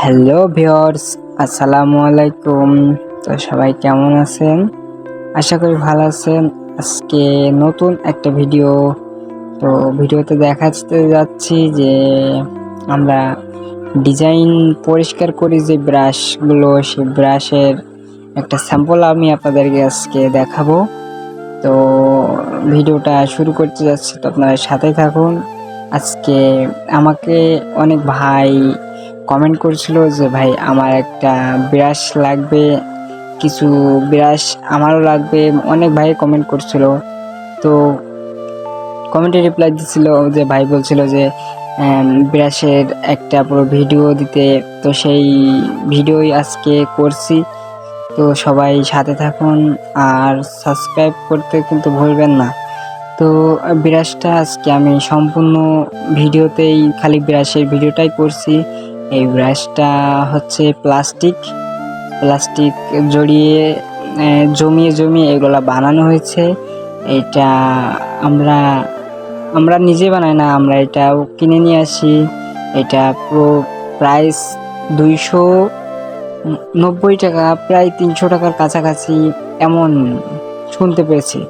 Hello viewers আসসালামু আলাইকুম। তো সবাই কেমন আছেন? আশা করি ভালো আছেন। আজকে নতুন একটা ভিডিও। তো ভিডিওতে দেখাতে যাচ্ছি যে আমরা ডিজাইন পরিষ্কার করি যে ব্রাশগুলো, সেই ব্রাশের একটা স্যাম্পল আমি আপনাদেরকে আজকে দেখাবো। তো ভিডিওটা শুরু করতে যাচ্ছি, তো আপনারা সাথে থাকুন। আজকে আমাকে অনেক ভাই কমেন্ট করছিল যে, ভাই, আমার একটা ব্রাশ লাগবে, কিছু ব্রাশ আমারও লাগবে। অনেক ভাই কমেন্ট করছিল। তো কমেন্টে রিপ্লাই দিছিল যে, ভাই বলছিল যে ব্রাশের একটা পুরো ভিডিও দিতে। তো সেই ভিডিওই আজকে করছি। তো সবাই সাথে থাকুন আর সাবস্ক্রাইব করতে কিন্তু ভুলবেন না। তো ব্রাশটা আজকে আমি সম্পূর্ণ ভিডিওতেই খালি ব্রাশের ভিডিওটাই করছি। এই ব্রাশটা হচ্ছে প্লাস্টিক প্লাস্টিক জড়িয়ে জমিয়ে জমিয়ে এগুলা বানানো হয়েছে। এটা আমরা আমরা নিজে বানাই না, আমরা এটাও কিনে নিয়ে আসি। এটা পুরো প্রাইস দুইশো নব্বই টাকা, প্রায় তিনশো টাকার কাছাকাছি এমন শুনতে পেয়েছি।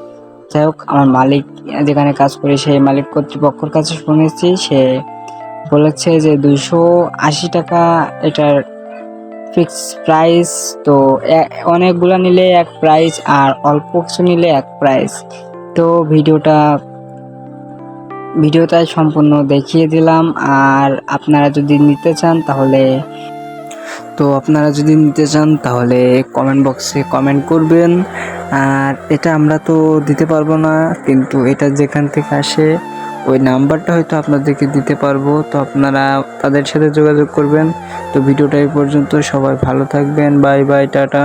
যাই হোক, আমার মালিক যেখানে কাজ করি সেই মালিক কর্তৃপক্ষর কাছে শুনেছি, সে বলেছে যে দুইশো আশি টাকা এটার ফিক্স প্রাইস তো অনেকগুলো নিলে এক প্রাইস আর অল্প কিছু নিলে এক প্রাইস তো ভিডিওটা ভিডিওটা সম্পূর্ণ দেখিয়ে দিলাম। আর আপনারা যদি নিতে চান তাহলে, তো আপনারা যদি নিতে চান তাহলে কমেন্ট বক্সে কমেন্ট করবেন। আর এটা আমরা তো দিতে পারব না, কিন্তু এটা যেখান থেকে আসে ওই নাম্বারটা হয়তো আপনাদেরকে দিতে পারব। তো আপনারা তাদের সাথে যোগাযোগ করবেন। তো ভিডিওটা এই পর্যন্ত। সবাই ভালো থাকবেন। Bye bye, tata.